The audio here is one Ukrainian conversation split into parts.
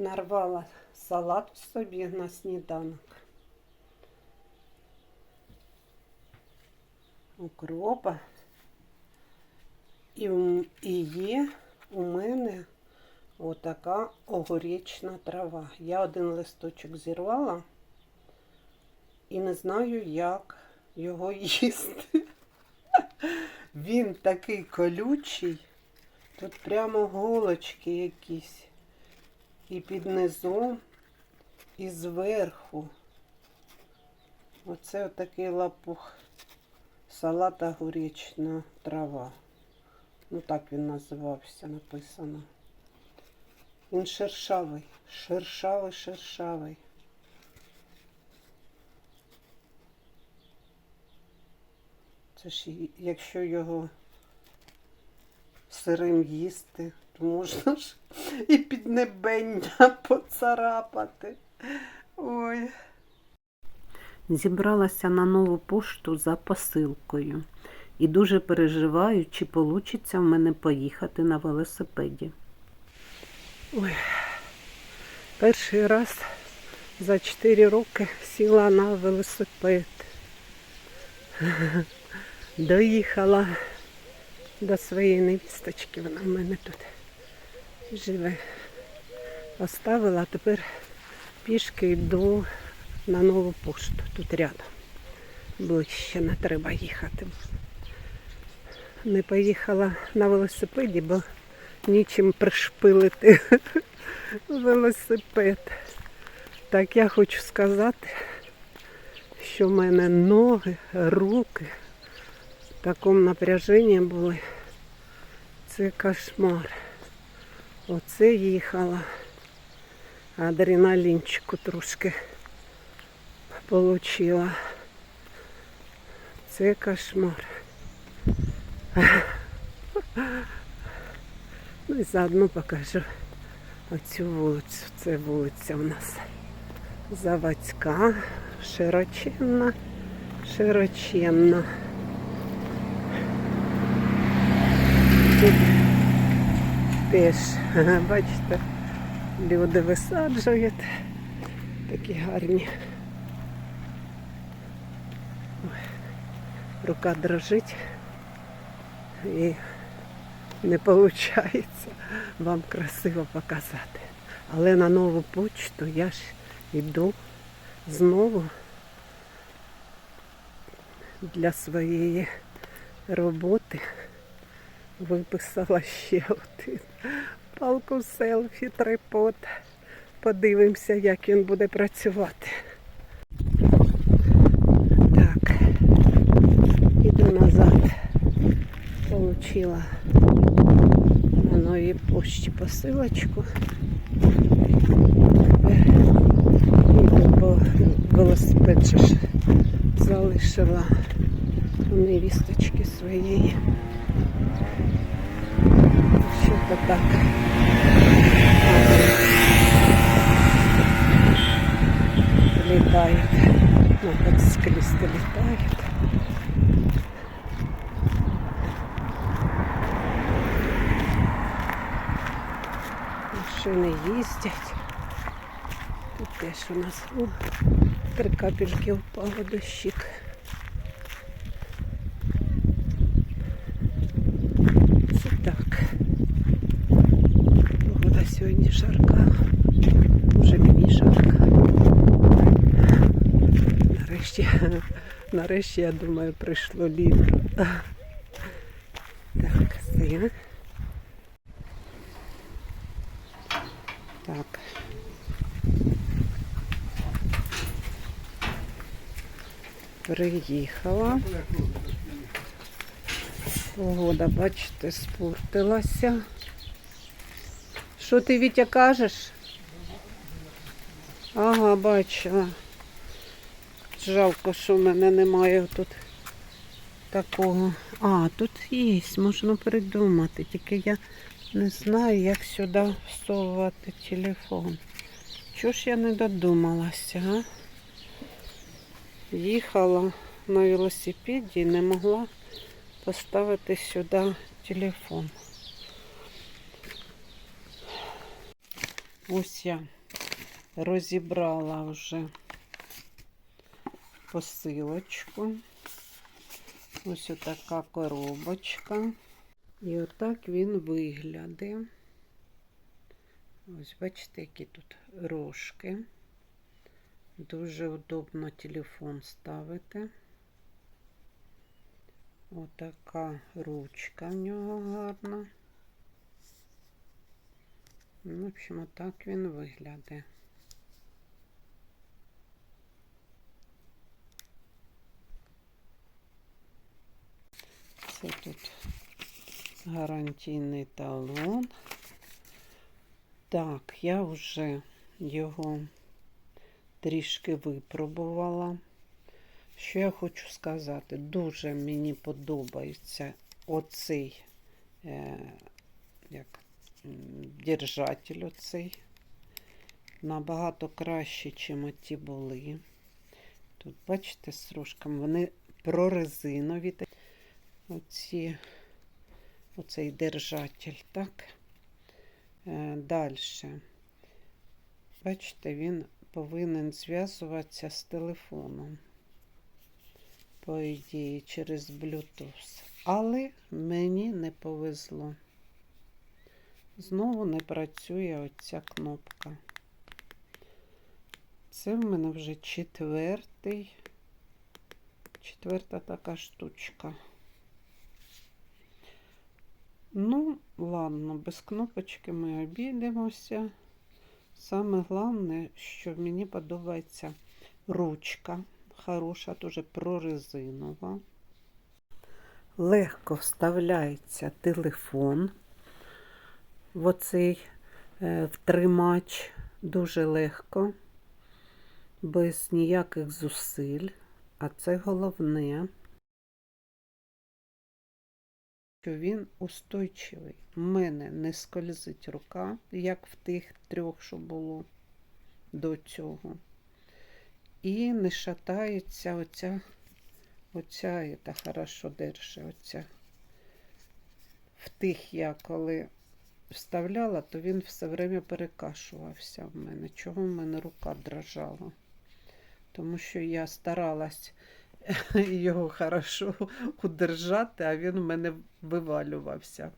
Нарвала салат собі на сніданок. Укропа. І, і є у мене отака огуречна трава. Я один листочок зірвала і не знаю, як його їсти. Він такий колючий. Тут прямо голочки якісь. І під низом, і зверху. Оце отакий лапух. Салат огуречна трава. Ну так він називався, написано. Він шершавий, шершавий, шершавий. Це ж якщо його сирим їсти, можна ж і піднебення поцарапати. Ой. Зібралася на нову пошту за посилкою і дуже переживаю, чи вийде в мене поїхати на велосипеді. Ой. Перший раз за 4 роки сіла на велосипед. Доїхала до своєї невісточки, вона в мене тут живе. Оставила, а тепер пішки йду на нову пошту. Тут рядом. Ближче не треба їхати. Не поїхала на велосипеді, бо нічим пришпилити велосипед. Так я хочу сказати, що в мене ноги, руки в такому напряженні були. Це кошмар. Оце їхала. Адреналінчику трошки получила. Це кошмар. Ну і заодно покажу оцю вулицю. Це вулиця у нас заводська, широченна, широченна. Теж, бачите, люди висаджують. Такі гарні. Рука дрожить і не виходить вам красиво показати. Але на нову почту я ж йду знову для своєї роботи. Виписала ще один палку селфі, трипод. Подивимося, як він буде працювати. Так, іду назад. Получила на новій пошті посилочку. Бо велосипед ж залишила у невісточки своєї. Що то так. Летает. Ну, мотоциклисты летают. Машини їздять. Тут теж у нас о, три капельки впало дощик. Це так. Погода сьогодні жарка. Уже мені жарка. Нарешті, нарешті, я думаю, прийшло літо. Так, все. Так. Приїхала. Погода, бачите, спортилася. Що ти, Вітя, кажеш? Ага, бачила. Жалко, що в мене немає тут такого. А, тут є, можна придумати. Тільки я не знаю, як сюди всовувати телефон. Чого ж я не додумалася, а? Їхала на велосипеді і не могла поставити сюди телефон. Ось я розібрала вже посилочку. Ось отака коробочка. І отак він виглядає. Ось, бачите, які тут рожки. Дуже удобно телефон ставити. Отака ручка в нього гарна. Ну, в общем, отак він виглядає. Це тут гарантійний талон. Так, я вже його трішки випробувала. Що я хочу сказати? Дуже мені подобається оцей е, як, держатель оцей. Набагато краще, ніж ті були. Тут, бачите, з рожками, вони прорезинові. Оці, оцей держатель, так? Е, Далі. Бачите, він повинен зв'язуватися з телефоном, по ідеї, через Bluetooth. Але мені не повезло. Знову не працює оця кнопка. Це в мене вже четвертий, четверта така штучка. Ну, ладно, без кнопочки ми обійдемося. Саме головне, що мені подобається ручка. Хороша, дуже прорезинова. Легко вставляється телефон в оцей е, втримач. Дуже легко, без ніяких зусиль. А це головне. що він устойчивий. У мене не скользить рука, як в тих трьох, що було до цього. І не шатається оця, оця, це хорошо держи, оця. В тих я коли вставляла, то він все время перекашувався в мене. Чого в мене рука дрожала? Тому що я старалась його хорошо удержати, а він в мене вивалювався.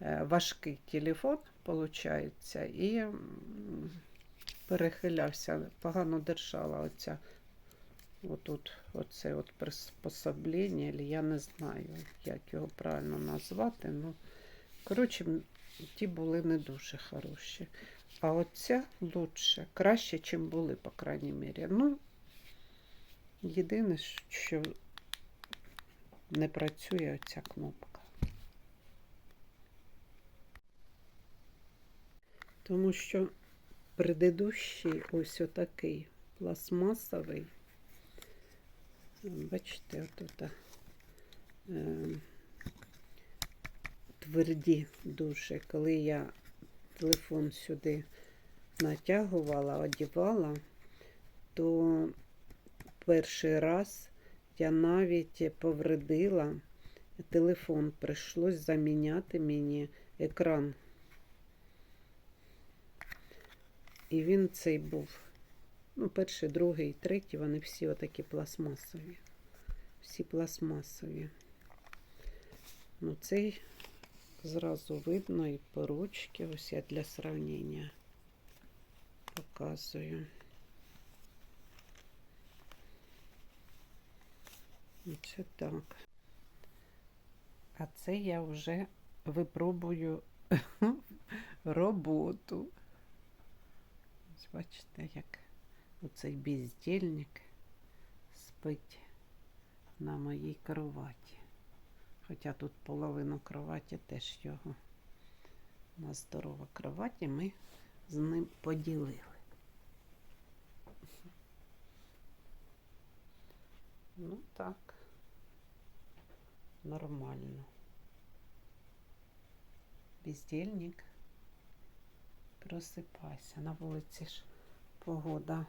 Е, Важкий телефон, виходить, і перехилявся, погано держала оця. Отут оце от приспособлення, я не знаю, як його правильно назвати. Ну, коротше, ті були не дуже хороші. А оця лучше, краще, ніж були, по крайній мірі. Ну, Єдине, що не працює ця кнопка. Тому що предыдущий ось отакий пластмасовий, бачите, отут тверді дуже. Коли я телефон сюди натягувала, одівала, то перший раз я навіть повредила телефон. Прийшлось заміняти мені екран. І він цей був. Ну, перший, другий, третій, вони всі отакі пластмасові. Всі пластмасові. Ну, цей зразу видно і по ручці. Ось я для сравнення показую. Це так. А це я вже випробую роботу. Ось бачите, як оцей бездільник спить на моїй кроваті. Хоча тут половину кроваті теж його. У нас здорова кроваті, ми з ним поділили. Ну так, нормально. Бездельник. Просипайся. На вулиці ж погода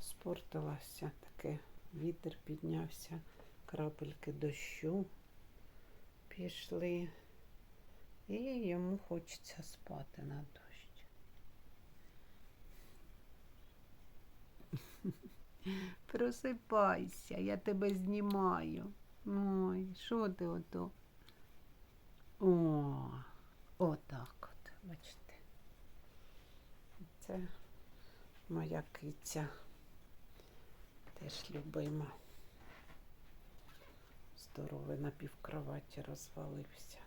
спортилася, таке вітер піднявся, крапельки дощу пішли, і йому хочеться спати на дощ. Просипайся, я тебе знімаю. Ой, що ти ото? О, отак от, бачите. Це моя киця теж любима. Здоровий на півкроваті розвалився.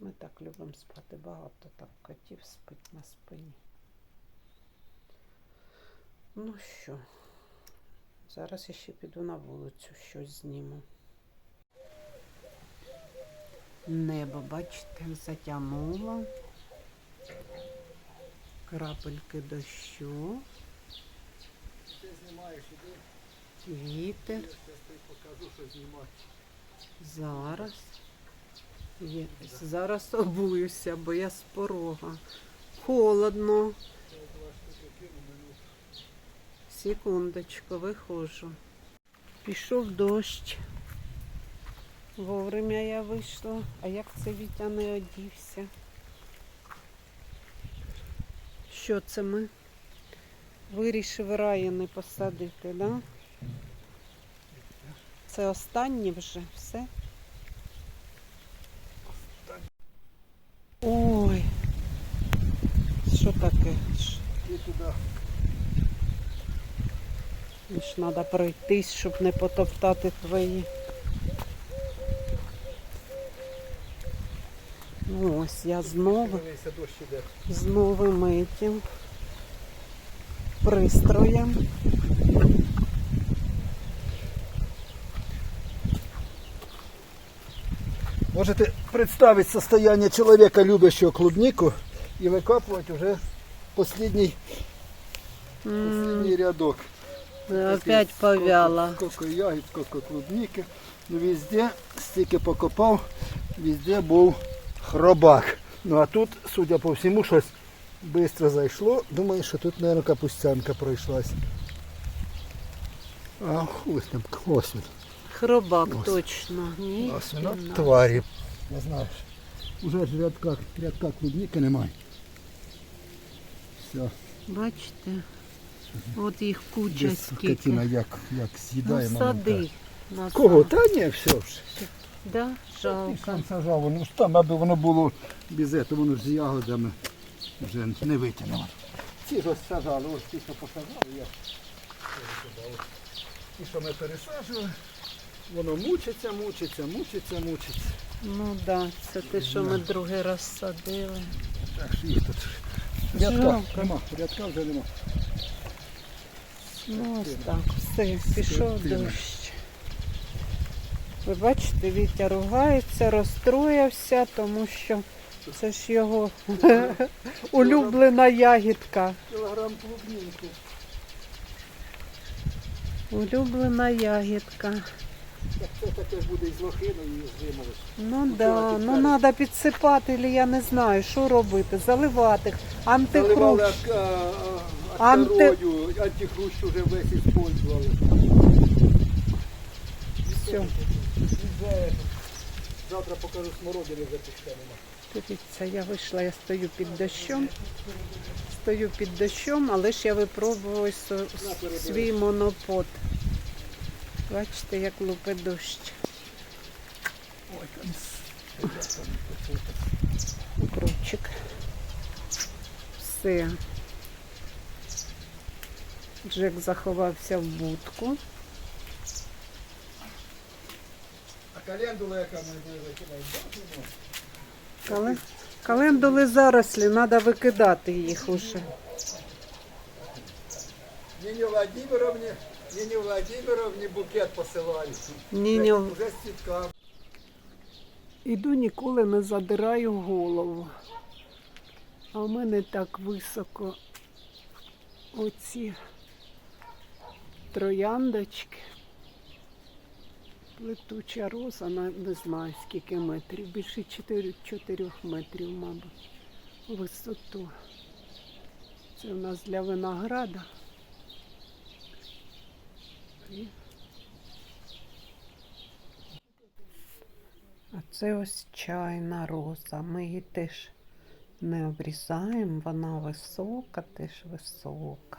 Ми так любимо спати багато, так котів спить на спині. Ну що, зараз я ще піду на вулицю, щось зніму. Небо, бачите, затягнуло. Крапельки дощу, Ти знімаєш, іди, вітер. зараз. Є. Зараз обуюся, бо я з порога. Холодно. Секундочку, виходжу. Пішов дощ. Вовремя я вийшла. А як це Вітя не одівся? Що це ми? Вирішив раяни посадити, да? Це останнє вже все? Ой. Що таке? Ти туди. ж треба пройтись, щоб не потоптати твої. Ну ось я знову з новим этим пристроєм. Можете представити состояние человека, любящего клубнику, и выкапывать уже последний, последний рядок. Опять повяла. Сколько, сколько ягід, сколько клубники. Ну, везде, стільки покопав, везде був хробак. Ну а тут, судя по всьому, щось швидко зайшло. Думаю, що тут, мабуть, капустянка пройшлась. А ось там, ось він. Хробак Ось. точно. Ні. Ось вона тварі. Не знаю. Уже ж рядка, рядка клубніки немає. Все. Бачите? От їх куча Десь скільки. скотина як, як з'їдає. Ну, сади. каже. на Кого? Та ні, все ж. Да, Ти жалко. сам сажав, воно ж там, аби воно було без цього, воно ж з ягодами вже не витягнуло. Ці ж ось сажали, ось ті, що посажали, я. Ті, що ми пересаджували, воно мучиться, мучиться, мучиться, мучиться. Ну да, це те, що ми другий раз садили. Так що їх тут рядка нема, рядка вже нема. Ну ось так, все, пішов дощ. Ви бачите, Вітя ругається, розстроївся, тому що це ж його улюблена ягідка. Кілограм клубники. Улюблена ягідка. Так це таке ж буде із лохиною і з зимою. Ну да, ну треба підсипати, чи я не знаю, що робити, заливати, антихруш. Заливали а- Анти- антихрущ вже весь использували. Все. Вже Завтра покажу смородини вже пішка нема. Дивіться, я вийшла, я стою під дощом. Стою під дощом, але ж я випробую свій монопод. Бачите, як лупить дощ. Укропчик. Все. Джек заховався в будку. А календула яка ми викидаємо? Кале... Календули зарослі, треба викидати їх уже. Ніні Владимировні, Ніні Владимировні букет посилаю. Ні-ні. Вже з цвітками. Іду ніколи не задираю голову. А в мене так високо оці трояндочки. Плетуча роза, не знаю скільки метрів, більше 4, 4 метрів, мабуть, висоту. Це в нас для винограда. І А це ось чайна роза. Ми її теж не обрізаємо, вона висока, теж висока.